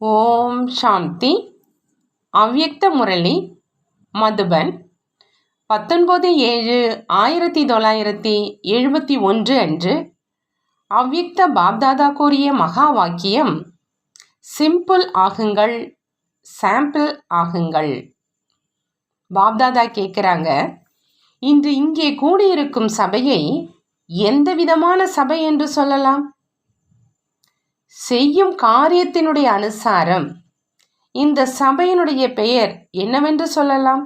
ஓம் சாந்தி. அவ்யக்த முரளி மதுபன். பத்தொன்பது ஏழு ஆயிரத்தி தொள்ளாயிரத்தி எழுபத்தி ஒன்று அன்று அவ்யக்த பாப்தாதா கூறிய மகா வாக்கியம் சிம்பிள் ஆகுங்கள் சாம்பிள் ஆகுங்கள். பாப்தாதா கேட்குறாங்க இன்று இங்கே கூடியிருக்கும் சபையை எந்த விதமான சபை என்று சொல்லலாம்? செய்யும் காரியத்தினுடைய அனுசாரம். இந்த சபையினுடைய பெயர் என்னவென்று சொல்லலாம்?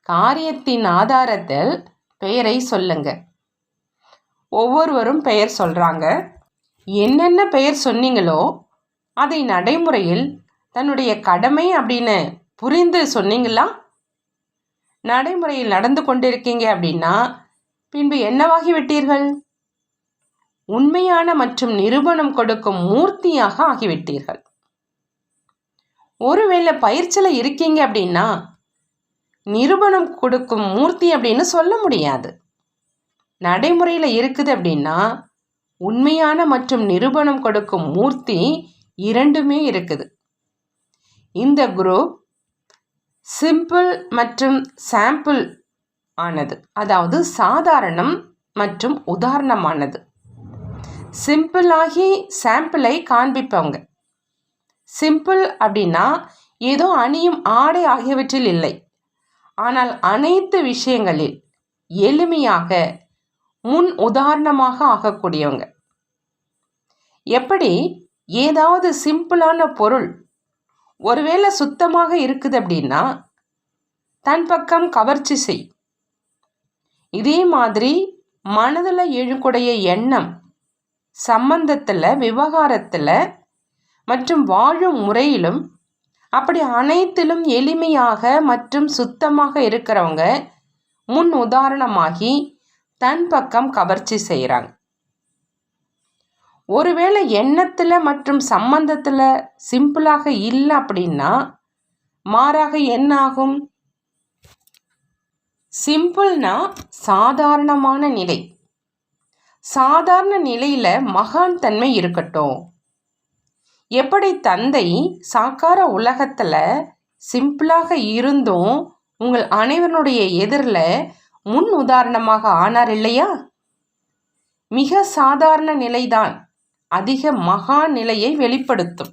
காரியத்தின் ஆதாரத்தில் பெயரை சொல்லுங்க. ஒவ்வொருவரும் பெயர் சொல்கிறாங்க என்னென்ன பெயர் சொன்னீங்களோ அதை நடைமுறையில் தன்னுடைய கடமை அப்படின்னு புரிந்து சொன்னீங்களா? நடைமுறையில் நடந்து கொண்டிருக்கீங்க அப்படின்னா பின்பு என்னவாகி விட்டீர்கள் உண்மையான மற்றும் நிரூபணம் கொடுக்கும் மூர்த்தியாக ஆகிவிட்டீர்கள். ஒருவேளை பயிற்சியில் இருக்கீங்க அப்படின்னா நிரூபணம் கொடுக்கும் மூர்த்தி அப்படின்னு சொல்ல முடியாது. நடைமுறையில் இருக்குது அப்படின்னா உண்மையான மற்றும் நிரூபணம் கொடுக்கும் மூர்த்தி இரண்டுமே இருக்குது. இந்த குரூப் சிம்பிள் மற்றும் சாம்பிள் ஆனது. அதாவது சாதாரணம் மற்றும் உதாரணமானது. சிம்பிளாகி சாம்பிளை காண்பிப்பவங்க. சிம்பிள் அப்படின்னா ஏதோ அணியும் ஆடை ஆகியவற்றில் இல்லை. ஆனால் அனைத்து விஷயங்களில் எளிமையாக முன் உதாரணமாக ஆகக்கூடியவங்க. எப்படி? ஏதாவது சிம்பிளான பொருள் ஒருவேளை சுத்தமாக இருக்குது அப்படின்னா தன் பக்கம் கவர்ச்சி செய். இதே மாதிரி மனதில் எழுக்கூடிய எண்ணம் சம்பந்தத்தில் விவகாரத்தில் மற்றும் வாழும் முறையிலும் அப்படி அனைத்திலும் எளிமையாக மற்றும் சுத்தமாக இருக்கிறவங்க முன் உதாரணமாகி தன் பக்கம் கவர்ச்சி செய்கிறாங்க ஒருவேளை எண்ணத்தில் மற்றும் சம்பந்தத்தில் சிம்பிளாக இல்லை அப்படின்னா மாறாக என்ன ஆகும்? சிம்பிள்னா சாதாரணமான நிலை. சாதாரண நிலையில் மகான் தன்மை இருக்கட்டும். எப்படி தந்தை சாக்கார உலகத்தில் சிம்பிளாக இருந்தும் உங்கள் அனைவருடைய எதிரில் முன் உதாரணமாக ஆனார் இல்லையா? மிக சாதாரண நிலைதான். அதிக மகா நிலையை வெளிப்படுத்தும்.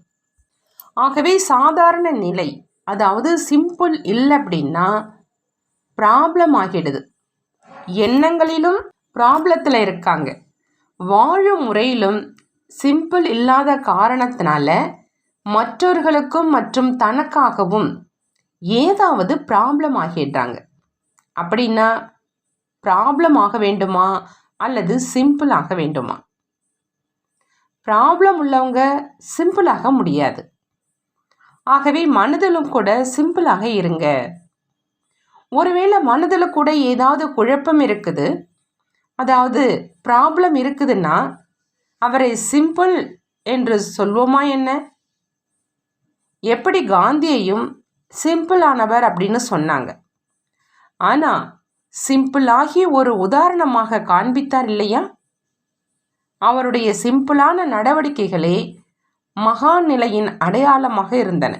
ஆகவே சாதாரண நிலை அதாவது சிம்பிள் இல்லை அப்படின்னா ப்ராப்ளம் ஆகிடுது. எண்ணங்களிலும் ப்ராப்ளத்தில் இருக்காங்க. வாழும் முறையிலும் சிம்பிள் இல்லாத காரணத்தினால மற்றவர்களுக்கும் மற்றும் தனக்காகவும் ஏதாவது ப்ராப்ளம் ஆகிடுறாங்க. அப்படின்னா ப்ராப்ளம் ஆக வேண்டுமா? அல்லது சிம்பிள் ஆக வேண்டுமா? ப்ராப்ளம் உள்ளவங்க சிம்பிளாக முடியாது. ஆகவே மனதிலும் கூட சிம்பிளாக இருங்க. ஒருவேளை மனதில் கூட ஏதாவது குழப்பம் இருக்குது. அதாவது ப்ராப்ளம் இருக்குதுன்னா அவரை சிம்பிள் என்று சொல்வோமா என்ன? எப்படி காந்தியையும் சிம்பிளானவர் அப்படின்னு சொன்னாங்க. ஆனால் சிம்பிளாகி ஒரு உதாரணமாக காண்பித்தார் இல்லையா? அவருடைய சிம்பிளான நடவடிக்கைகளே மகான் நிலையின் அடையாளமாக இருந்தன.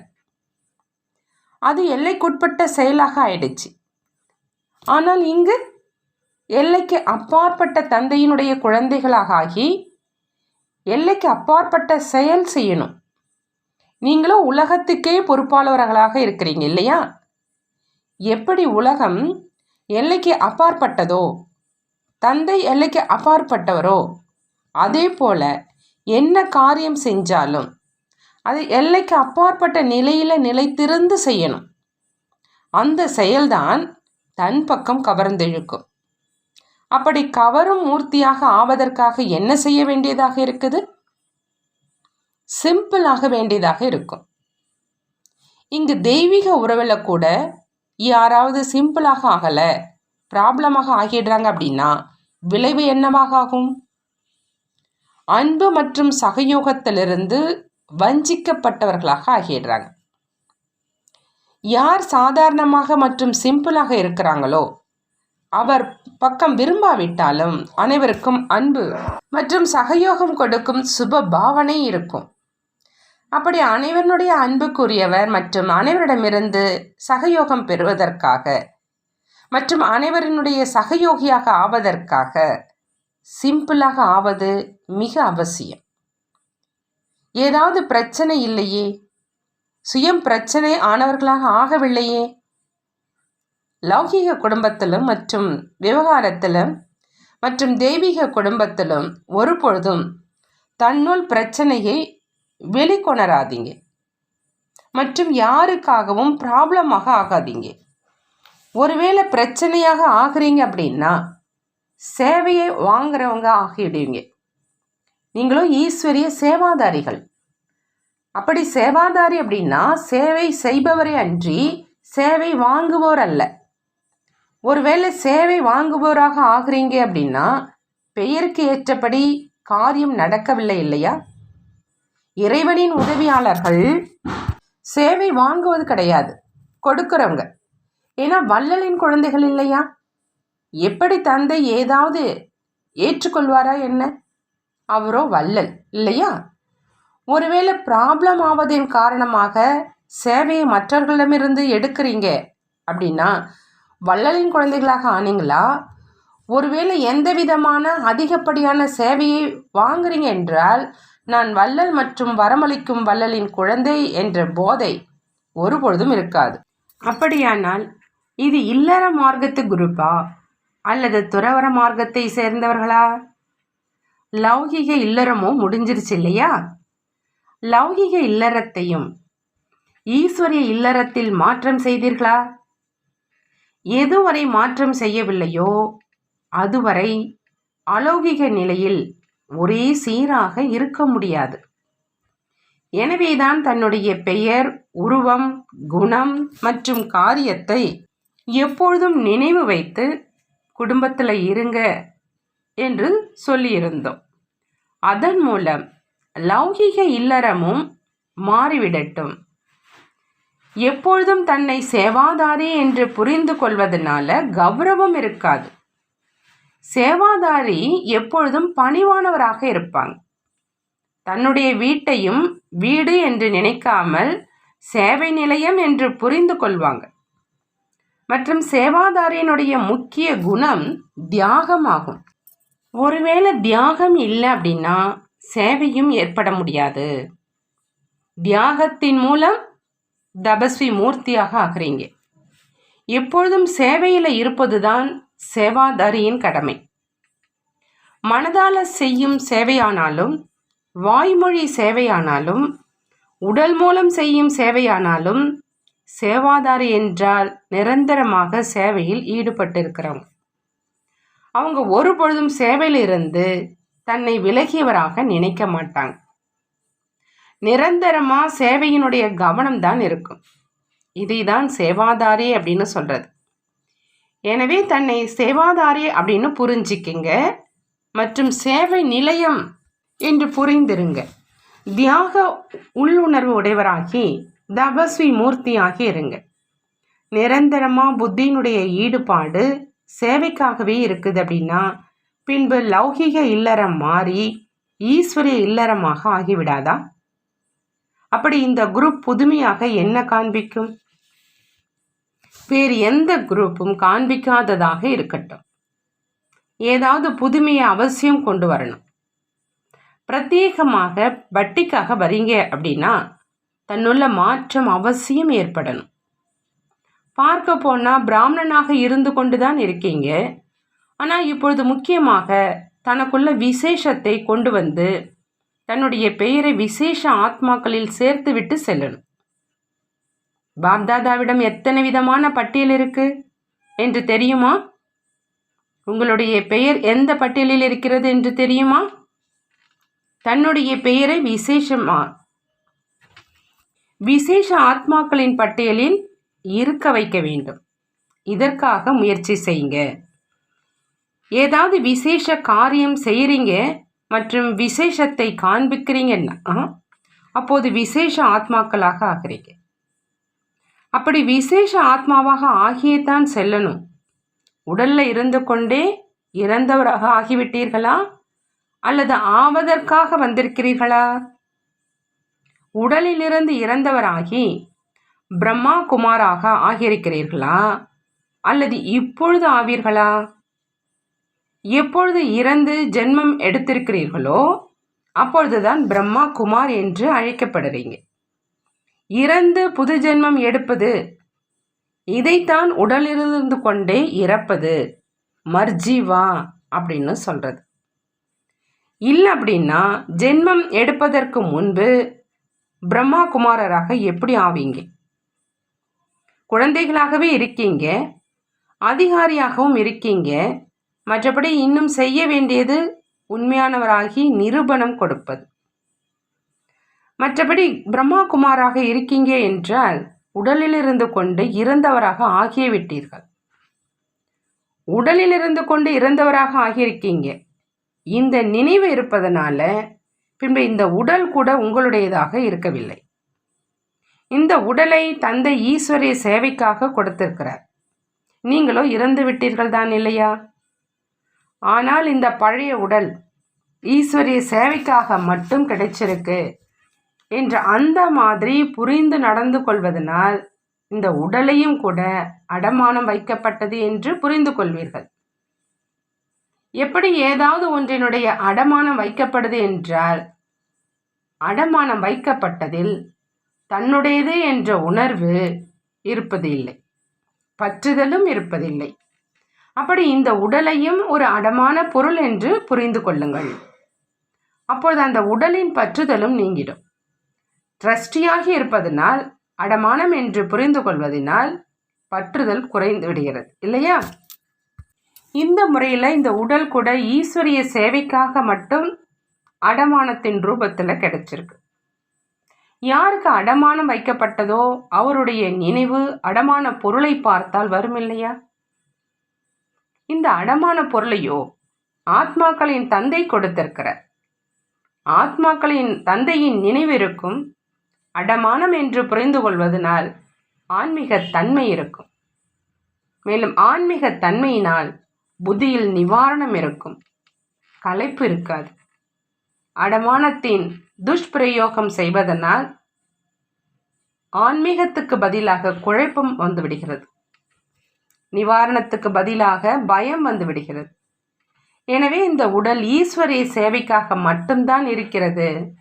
அது எல்லைக்குட்பட்ட செயலாக ஆயிடுச்சு. ஆனால் இங்கு எல்லைக்கு அப்பாற்பட்ட தந்தையினுடைய குழந்தைகளாக ஆகி எல்லைக்கு அப்பாற்பட்ட செயல் செய்யணும். நீங்களும் உலகத்துக்கே பொறுப்பாளர்களாக இருக்கிறீங்க இல்லையா? எப்படி உலகம் எல்லைக்கு அப்பாற்பட்டதோ தந்தை எல்லைக்கு அப்பாற்பட்டவரோ அதே போல என்ன காரியம் செஞ்சாலும் அது எல்லைக்கு அப்பாற்பட்ட நிலையில் நிலைத்திருந்து செய்யணும். அந்த செயல்தான் தன் பக்கம் கவர்ந்தெழுக்கும். அப்படி கவரும் மூர்த்தியாக ஆவதற்காக என்ன செய்ய வேண்டியதாக இருக்குது? சிம்பிளாக வேண்டியதாக இருக்கும். இங்கு தெய்வீக உறவில் கூட யாராவது சிம்பிளாக ஆகலை ப்ராப்ளமாக ஆகிடுறாங்க அப்படின்னா விளைவு என்னவாக ஆகும்? அன்பு மற்றும் சகயோகத்திலிருந்து வஞ்சிக்கப்பட்டவர்களாக ஆகிடுறாங்க. யார் சாதாரணமாக மற்றும் சிம்பிளாக இருக்கிறாங்களோ அவர் பக்கம் விரும்பாவிட்டாலும் அனைவருக்கும் அன்பு மற்றும் சகயோகம் கொடுக்கும் சுப பாவனை இருக்கும். அப்படி அனைவருடைய அன்புக்குரியவர் மற்றும் அனைவரிடமிருந்து சகயோகம் பெறுவதற்காக மற்றும் அனைவரினுடைய சகயோகியாக ஆவதற்காக சிம்பிளாக ஆவது மிக அவசியம். ஏதாவது பிரச்சனை இல்லையே? சுயம் பிரச்சனை ஆனவர்களாக ஆகவில்லையே? லௌகீக குடும்பத்திலும் மற்றும் விவகாரத்திலும் மற்றும் தெய்வீக குடும்பத்திலும் ஒருபொழுதும் தன்னுள் பிரச்சனையை வெளிக்கொணராதீங்க. மற்றும் யாருக்காகவும் ப்ராப்ளமாக ஆகாதீங்க. ஒருவேளை பிரச்சனையாக ஆகுறீங்க அப்படின்னா சேவையை வாங்குறவங்க ஆகிடுவீங்க. நீங்களும் ஈஸ்வரிய சேவாதாரிகள். அப்படி சேவாதாரி அப்படின்னா சேவை செய்பவரே அன்றி சேவை வாங்குவோர் அல்ல. ஒருவேளை சேவை வாங்குபவராக ஆகுறீங்க அப்படின்னா பெயருக்கு ஏற்றபடி காரியம் நடக்கவில்லை இல்லையா? இறைவனின் உதவியாளர்கள் சேவை வாங்குவது கிடையாது கொடுக்குறவங்க. ஏன்னா வள்ளலின் குழந்தைகள் இல்லையா? எப்படி தந்தை ஏதாவது ஏற்றுக்கொள்வாரா என்ன? அவரோ வள்ளல் இல்லையா? ஒருவேளை ப்ராப்ளம் ஆவதின் காரணமாக சேவையை மற்றவர்களிடமிருந்து எடுக்கிறீங்க அப்படின்னா வள்ளலின் குழந்தைகளாக ஆனீங்களா? ஒருவேளை எந்த விதமான அதிகப்படியான சேவையை வாங்குறீங்க என்றால் நான் வள்ளல் மற்றும் வரமளிக்கும் வள்ளலின் குழந்தை என்ற போதை ஒருபொழுதும் இருக்காது. அப்படியானால் இது இல்லற மார்க்கத்து குரூப்பா? அல்லது துறவர மார்க்கத்தை சேர்ந்தவர்களா? லௌகிக இல்லறமும் முடிஞ்சிருச்சு இல்லையா? லௌகிக இல்லறத்தையும் ஈஸ்வரிய இல்லறத்தில் மாற்றம் செய்தீர்களா? எதுவரை மாற்றம் செய்யவில்லையோ அதுவரை அலௌகிக நிலையில் ஒரே சீராக இருக்க முடியாது. எனவேதான் தன்னுடைய பெயர் உருவம் குணம் மற்றும் காரியத்தை எப்பொழுதும் நினைவு வைத்து குடும்பத்தில் இருங்க என்று சொல்லியிருந்தோம். அதன் மூலம் லௌகிக இல்லறமும் மாறிவிடட்டும். எப்பொழுதும் தன்னை சேவாதாரி என்று புரிந்து கொள்வதனால கௌரவம் இருக்காது. சேவாதாரி எப்பொழுதும் பணிவானவராக இருப்பாங்க. தன்னுடைய வீட்டையும் வீடு என்று நினைக்காமல் சேவை நிலையம் என்று புரிந்து கொள்வாங்க. மற்றும் சேவாதாரியினுடைய முக்கிய குணம் தியாகமாகும். ஒருவேளை தியாகம் இல்லை அப்படின்னா சேவையும் ஏற்பட முடியாது. தியாகத்தின் மூலம் தபஸ்வி மூர்த்தியாக ஆகிறீங்க. எப்பொழுதும் சேவையில் இருப்பதுதான் சேவாதாரியின் கடமை. மனதால செய்யும் சேவையானாலும் வாய்மொழி சேவையானாலும் உடல் மூலம் செய்யும் சேவையானாலும் சேவாதாரி என்றால் நிரந்தரமாக சேவையில் ஈடுபட்டிருக்கிறவங்க. அவங்க ஒரு பொழுதும் சேவையில் இருந்து தன்னை விலகியவராக நினைக்க மாட்டாங்க. நிரந்தரமாக சேவையினுடைய கவனம் தான் இருக்கும். இதை தான் சேவாதாரி அப்படின்னு சொல்கிறது எனவே தன்னை சேவாதாரி அப்படின்னு புரிஞ்சிக்கிங்க. மற்றும் சேவை நிலையம் என்று புரிந்திருங்க. தியாக உள்ளுணர்வு உடையவராகி தபஸ்வி மூர்த்தியாகி இருங்க. நிரந்தரமாக புத்தியினுடைய ஈடுபாடு சேவைக்காகவே இருக்குது அப்படின்னா பின்பு லௌகிக இல்லறம் மாறி ஈஸ்வரிய இல்லறமாக ஆகிவிடாதா? அப்படி இந்த குரூப் புதுமையாக என்ன காண்பிக்கும்? வேறு எந்த குரூப்பும் காண்பிக்காததாக இருக்கட்டும். ஏதாவது புதுமையை அவசியம் கொண்டு வரணும். பிரத்யேகமாக வட்டிக்காக வரீங்க அப்படின்னா தன்னுள்ள மாற்றம் அவசியம் ஏற்படணும். பார்க்க போனால் பிராமணனாக இருந்து கொண்டு தான் இருக்கீங்க. ஆனால் இப்பொழுது முக்கியமாக தனக்குள்ள விசேஷத்தை கொண்டு வந்து தன்னுடைய பெயரை விசேஷ ஆத்மாக்களில் சேர்த்துவிட்டு செல்லணும். பாப்தாதாவிடம் எத்தனை விதமான பட்டியல் இருக்கு? என்று தெரியுமா? உங்களுடைய பெயர் எந்த பட்டியலில் இருக்கிறது என்று தெரியுமா? தன்னுடைய பெயரை விசேஷமா? விசேஷ ஆத்மாக்களின் பட்டியலில் இருக்க வைக்க வேண்டும். இதற்காக முயற்சி செய்யுங்க. ஏதாவது விசேஷ காரியம் செய்கிறீங்க மற்றும் விசேஷத்தை காண்பிக்கிறீங்கன்னா அப்போது விசேஷ ஆத்மாக்களாக ஆகிறீங்க. அப்படி விசேஷ ஆத்மாவாக ஆகியே தான் செல்லணும். உடல்ல இருந்து கொண்டே இறந்தவராக ஆகிவிட்டீர்களா? அல்லது ஆவதற்காக வந்திருக்கிறீர்களா? உடலிலிருந்து இறந்தவராகி பிரம்மா குமாராக ஆகியிருக்கிறீர்களா? அல்லது இப்பொழுது ஆவீர்களா? எப்பொழுது இறந்து ஜென்மம் எடுத்திருக்கிறீர்களோ அப்பொழுதுதான் பிரம்மா குமார் என்று அழைக்கப்படுறீங்க. இறந்து புது ஜென்மம் எடுப்பது இதைத்தான் உடலிலிருந்து கொண்டே இறப்பது மர்ஜீவா அப்படின்னு சொல்கிறது இல்லை அப்படின்னா ஜென்மம் எடுப்பதற்கு முன்பு பிரம்மா குமாரராக எப்படி ஆவீங்க? குழந்தைகளாகவே இருக்கீங்க அதிகாரியாகவும் இருக்கீங்க மற்றபடி இன்னும் செய்ய வேண்டியது உண்மையானவராகி நிரூபணம் கொடுப்பது. மற்றபடி பிரம்மா குமாராக இருக்கீங்க என்றால் உடலில் இருந்து கொண்டு இறந்தவராக ஆகிவிட்டீர்கள் விட்டீர்கள். உடலில் இருந்து கொண்டு இறந்தவராக ஆகியிருக்கீங்க. இந்த நினைவு இருப்பதனால பின்பு இந்த உடல் கூட உங்களுடையதாக இருக்கவில்லை. இந்த உடலை தந்தை ஈஸ்வரிய சேவைக்காக கொடுத்திருக்கிறார். நீங்களோ இறந்து விட்டீர்கள் தான் இல்லையா? ஆனால் இந்த பழைய உடல் ஈஸ்வரிய சேவைக்காக மட்டும் கிடைச்சிருக்கு என்று அந்த மாதிரி புரிந்து நடந்து கொள்வதனால் இந்த உடலையும் கூட அடமானம் வைக்கப்பட்டது என்று புரிந்து கொள்வீர்கள். எப்படி ஏதாவது ஒன்றினுடைய அடமானம் வைக்கப்படுது என்றால் அடமானம் வைக்கப்பட்டதில் தன்னுடையது என்ற உணர்வு இருப்பது இல்லை பற்றுதலும் இருப்பதில்லை. அப்படி இந்த உடலையும் ஒரு அடமான பொருள் என்று புரிந்து கொள்ளுங்கள். அப்பொழுது அந்த உடலின் பற்றுதலும் நீங்கிடும். ட்ரஸ்டியாகி இருப்பதனால் அடமானம் என்று புரிந்து கொள்வதனால் பற்றுதல் குறைந்து விடுகிறது. இல்லையா? இந்த முறையில் இந்த உடல் கூட ஈஸ்வரிய சேவைக்காக மட்டும் அடமானத்தின் ரூபத்தில் கிடைச்சிருக்கு. யாருக்கு அடமானம் வைக்கப்பட்டதோ அவருடைய நினைவு அடமான பொருளை பார்த்தால் வரும் இல்லையா? இந்த அடமான பொருளையோ ஆத்மாக்களின் தந்தை கொடுத்திருக்கிறார். ஆத்மாக்களின் தந்தையின் நினைவிருக்கும் அடமானம் என்று புரிந்து கொள்வதனால் ஆன்மீக தன்மை இருக்கும். மேலும் ஆன்மீக தன்மையினால் புத்தியில் நிவாரணம் இருக்கும். களைப்பு இருக்காது. அடமானத்தின் துஷ்பிரயோகம் செய்வதனால் ஆன்மீகத்துக்கு பதிலாக குழப்பம் வந்துவிடுகிறது. நிவாரணத்துக்கு பதிலாக பயம் வந்து விடுகிறது. எனவே இந்த உடல் ஈஸ்வரிய சேவைக்காக மட்டும்தான் இருக்கிறது.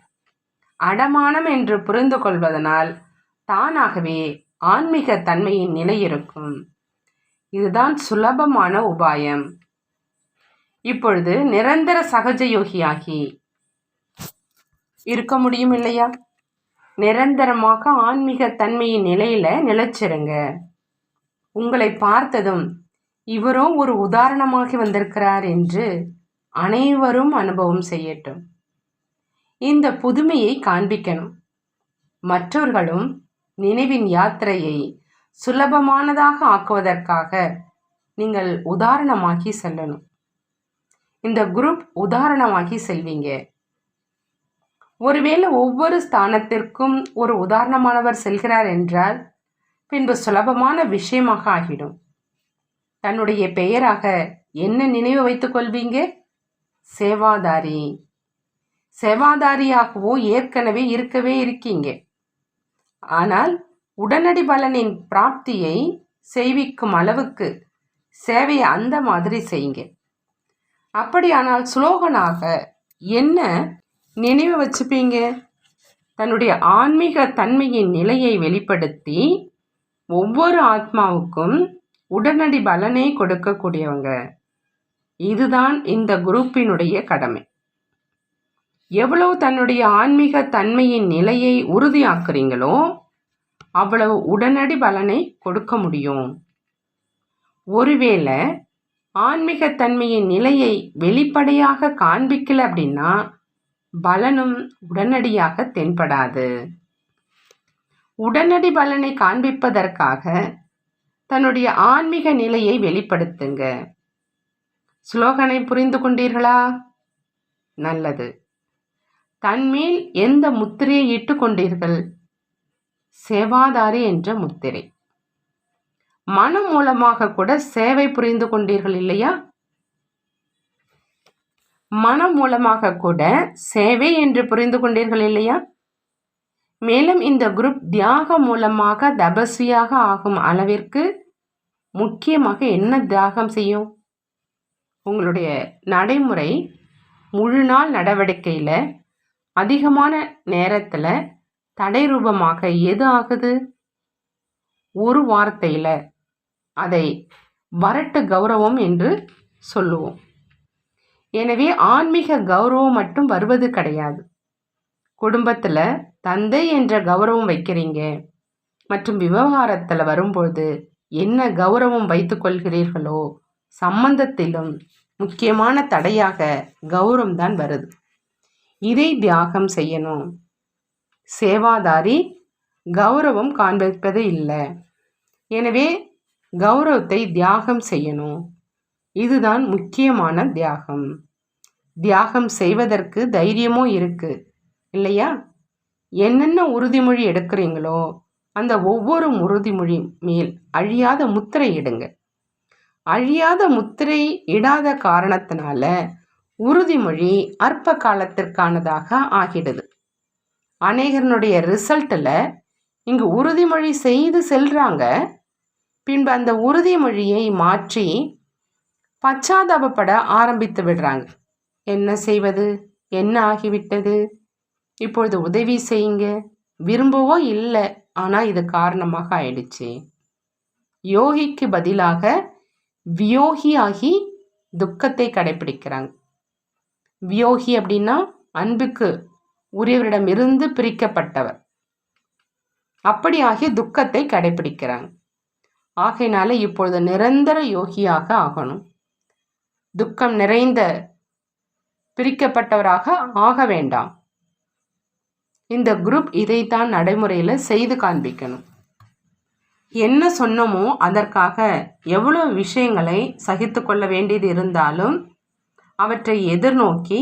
அடமானம் என்று புரிந்து கொள்வதனால் தானாகவே ஆன்மீக தன்மையின் நிலை இருக்கும். இதுதான் சுலபமான உபாயம். இப்பொழுது நிரந்தர சகஜ யோகியாகி. இருக்க முடியும் இல்லையா? நிரந்தரமாக ஆன்மீக தன்மையின் நிலையில நிலைச்சிருங்க. உங்களை பார்த்ததும் இவரோ ஒரு உதாரணமாகி வந்திருக்கிறார் என்று அனைவரும் அனுபவம் செய்யட்டும். இந்த புதுமையை காண்பிக்கணும். மற்றவர்களும் நினைவின் யாத்திரையை சுலபமானதாக ஆக்குவதற்காக நீங்கள் உதாரணமாகி செல்லணும். இந்த குரூப் உதாரணமாகி செல்வீங்க. ஒருவேளை ஒவ்வொரு ஸ்தானத்திற்கும் ஒரு உதாரணமானவர் செல்கிறார் என்றால் பின்பு சுலபமான விஷயமாக ஆகிடும். தன்னுடைய பெயராக என்ன நினைவு வைத்துக் கொள்வீங்க? சேவாதாரி. சேவாதாரியாகவோ ஏற்கனவே இருக்கவே இருக்கீங்க. ஆனால் உடனடி பலனின் பிராப்தியை செய்விக்கும் அளவுக்கு சேவையை அந்த மாதிரி செய்யுங்க. அப்படியானால் சுலோகனாக என்ன நினைவு வச்சுப்பீங்க? தன்னுடைய ஆன்மீக தன்மையின் நிலையை வெளிப்படுத்தி ஒவ்வொரு ஆத்மாவுக்கும் உடனடி பலனை கொடுக்கக்கூடியவங்க. இதுதான் இந்த குரூப்பினுடைய கடமை. எவ்வளவு தன்னுடைய ஆன்மீக தன்மையின் நிலையை உறுதியாக்குறீங்களோ அவ்வளவு உடனடி பலனை கொடுக்க முடியும். ஒருவேளை ஆன்மீக தன்மையின் நிலையை வெளிப்படையாக காண்பிக்கல அப்படின்னா பலனும் உடனடியாக தென்படாது. உடனடி பலனை காண்பிப்பதற்காக தன்னுடைய ஆன்மீக நிலையை வெளிப்படுத்துங்க. ஸ்லோகனை புரிந்து கொண்டீர்களா? நல்லது. தன்மேல் எந்த முத்திரையை இட்டு கொண்டீர்கள்? சேவாதாரி என்ற முத்திரை. மனம் மூலமாக கூட சேவை புரிந்து கொண்டீர்கள் இல்லையா? மனம் மூலமாக கூட சேவை என்று புரிந்து கொண்டீர்கள் இல்லையா? மேலும் இந்த குரூப் தியாகம் மூலமாக தபஸ்வியாக ஆகும் அளவிற்கு முக்கியமாக என்ன தியாகம் செய்யும்? உங்களுடைய நடைமுறை முழு நாள் நடவடிக்கையில் அதிகமான நேரத்தில் தடை ரூபமாக எது ஆகுது? ஒரு வார்த்தையில் அதை வரட்டு கௌரவம் என்று சொல்லுவோம். எனவே ஆன்மீக கௌரவம் மட்டும் வருவது கிடையாது. குடும்பத்தில் தந்தை என்ற கௌரவம் வைக்கிறீங்க. மற்றும் விவகாரத்தில் வரும்போது என்ன கௌரவம் வைத்துக்கொள்கிறீர்களோ சம்பந்தத்திலும் முக்கியமான தடையாக கௌரவம் தான் வருது. இதை தியாகம் செய்யணும். சேவாதாரி கௌரவம் காண்பிப்பது இல்லை. எனவே கௌரவத்தை தியாகம் செய்யணும். இதுதான் முக்கியமான தியாகம். தியாகம் செய்வதற்கு தைரியமும் இருக்குது இல்லையா? என்னென்ன உறுதிமொழி எடுக்கிறீங்களோ அந்த ஒவ்வொரு உறுதிமொழி மேல் அழியாத முத்திரை இடுங்க. அழியாத முத்திரை இடாத காரணத்தினால உறுதிமொழி அற்ப காலத்திற்கானதாக ஆகிடுது. அநேகரனுடைய ரிசல்ட்டில் இங்கு உறுதிமொழி செய்து செல்றாங்க. பின்பு அந்த உறுதிமொழியை மாற்றி பச்சாதாபப்பட ஆரம்பித்து விடுறாங்க. என்ன செய்வது? என்ன ஆகிவிட்டது? இப்பொழுது உதவி செய்யுங்க. விரும்பவோ இல்லை ஆனால் இது காரணமாக ஆயிடுச்சு. யோகிக்கு பதிலாக வியோகி ஆகி துக்கத்தை கடைபிடிக்கிறாங்க. வியோகி அப்படின்னா அன்புக்கு உரியவரிடமிருந்து பிரிக்கப்பட்டவர். அப்படியாகி துக்கத்தை கடைபிடிக்கிறாங்க. ஆகையினால இப்பொழுது நிரந்தர யோகியாக ஆகணும். துக்கம் நிறைந்த பிரிக்கப்பட்டவராக ஆக வேண்டாம். இந்த குரூப் இதைத்தான் நடைமுறையில் செய்து காண்பிக்கணும். என்ன சொன்னமோ அதற்காக எவ்வளோ விஷயங்களை சகித்து கொள்ள வேண்டியது இருந்தாலும் அவற்றை எதிர்நோக்கி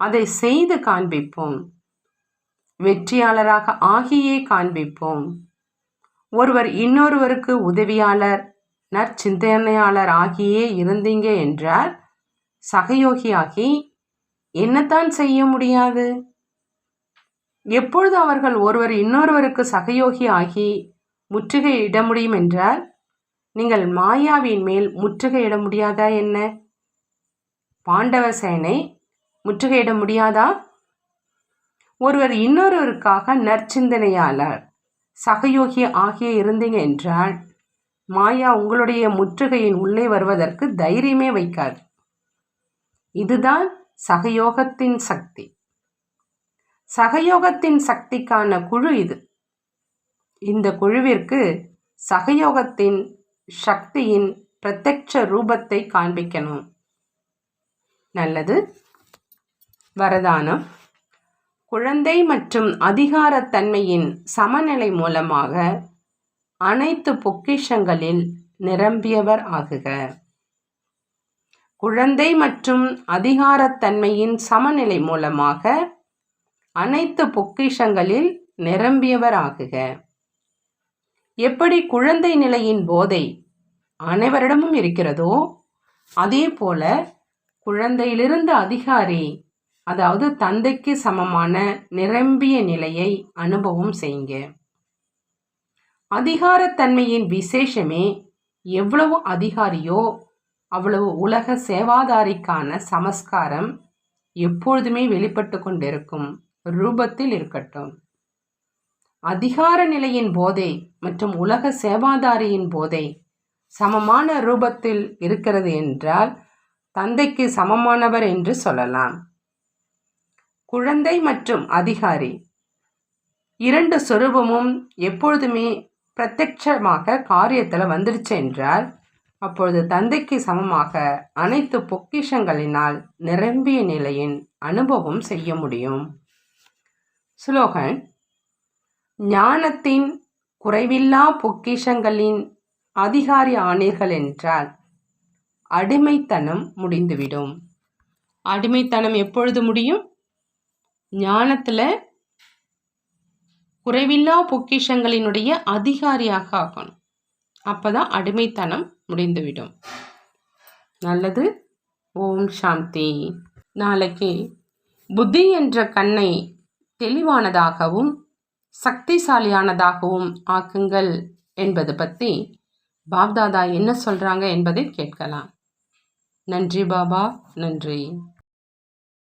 அதை செய்து காண்பிப்போம். வெற்றியாளராக ஆகியே காண்பிப்போம். ஒருவர் இன்னொருவருக்கு உதவியாளர் நற்சிந்தனையாளர் ஆகியே இருந்தீங்க என்றால் சகயோகியாகி என்னத்தான் செய்ய முடியாது? எப்பொழுது அவர்கள் ஒருவர் இன்னொருவருக்கு சகயோகி ஆகி முற்றுகையிட முடியும் என்றால் நீங்கள் மாயாவின் மேல் முற்றுகையிட முடியாதா என்ன? பாண்டவ சேனை முற்றுகையிட முடியாதா? ஒருவர் இன்னொருவருக்காக நற்சிந்தனையாளர் சகயோகி ஆகிய இருந்தீங்க என்றால் மாயா உங்களுடைய முற்றுகையின் உள்ளே வருவதற்கு தைரியமே வைக்காது. இதுதான் சகயோகத்தின் சக்தி. சகயோகத்தின் சக்திக்கான குழு இது. இந்த குழுவிற்கு சகயோகத்தின் சக்தியின் பிரத்யட்ச ரூபத்தை காண்பிக்கணும். நல்லது. வரதானம். குழந்தை மற்றும் அதிகாரத்தன்மையின் சமநிலை மூலமாக அனைத்து பொக்கிஷங்களில் நிரம்பியவர் ஆகுக. குழந்தை மற்றும் அதிகாரத்தன்மையின் சமநிலை மூலமாக அனைத்து பொக்கிஷங்களில் நிரம்பியவராகுக. எப்படி குழந்தை நிலையின் போதை அனைவரிடமும் இருக்கிறதோ அதே போல குழந்தையிலிருந்து அதிகாரி அதாவது தந்தைக்கு சமமான நிரம்பிய நிலையை அனுபவம் செய்யுங்க. அதிகாரத்தன்மையின் விசேஷமே எவ்வளவு அதிகாரியோ அவ்வளவு உலக சேவாதாரிக்கான சமஸ்காரம் எப்பொழுதுமே வெளிப்பட்டு கொண்டிருக்கும். ரூபத்தில் இருக்கட்டும். அதிகார நிலையின் போதை மற்றும் உலக சேவாதாரியின் போதை சமமான ரூபத்தில் இருக்கிறது என்றால் தந்தைக்கு சமமானவர் என்று சொல்லலாம். குழந்தை மற்றும் அதிகாரி. இரண்டு சொரூபமும் எப்பொழுதுமே பிரத்யட்சமாக காரியத்தில் வந்துடுச்சு என்றால் அப்பொழுது தந்தைக்கு சமமாக அனைத்து பொக்கிஷங்களினால் நிரம்பிய நிலையின் அனுபவம் செய்ய முடியும். ஸ்லோகன் ஞானத்தின் குறைவில்லா பொக்கிஷங்களின் அதிகாரி ஆனீர்கள் என்றால் அடிமைத்தனம் முடிந்துவிடும். அடிமைத்தனம் எப்பொழுது முடியும்? ஞானத்தில் குறைவில்லா பொக்கிஷங்களினுடைய அதிகாரியாக ஆகணும். அப்போ தான் அடிமைத்தனம் முடிந்துவிடும். நல்லது. ஓம் சாந்தி. நாளைக்கு புத்தி என்ற கண்ணை தெளிவானதாகவும் சக்திசாலியானதாகவும் ஆக்குங்கள் என்பது பற்றி பாப்தாதா என்ன சொல்கிறாங்க என்பதை கேட்கலாம். நன்றி பாபா நன்றி.